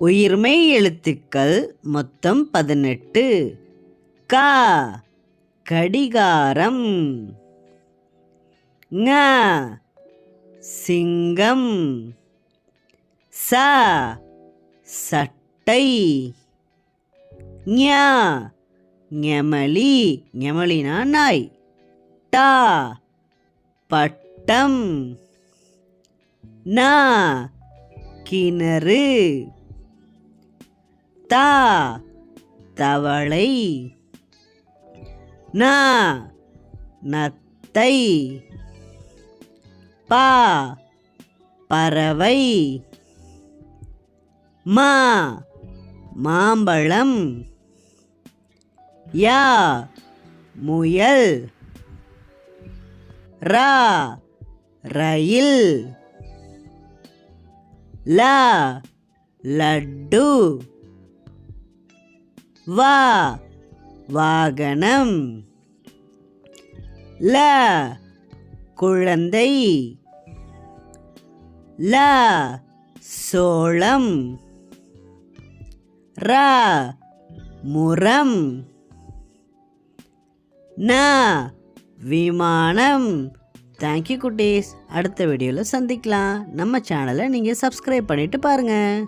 உயிர்மை எழுத்துக்கள் மொத்தம் பதினெட்டு. கா. கடிகாரம். ங. சிங்கம். ச. சட்டை. ஞா. ஞமலி. ஞமலினா நாய். டா. பட்டம். நா. கிணறு. தா தவளை. நா நத்தை. பா பறவை. மா மாம்பழம். யா முயல். ரா ரயில். லா லட்டு. வா. வாகனம். ல. குழந்தை. ல. சோளம். ர. முரம். ந. விமானம். தேங்க்யூ குட்டீஸ். அடுத்த வீடியோவில் சந்திக்கலாம். நம்ம சேனலை நீங்கள் சப்ஸ்கிரைப் பண்ணிவிட்டு பாருங்கள்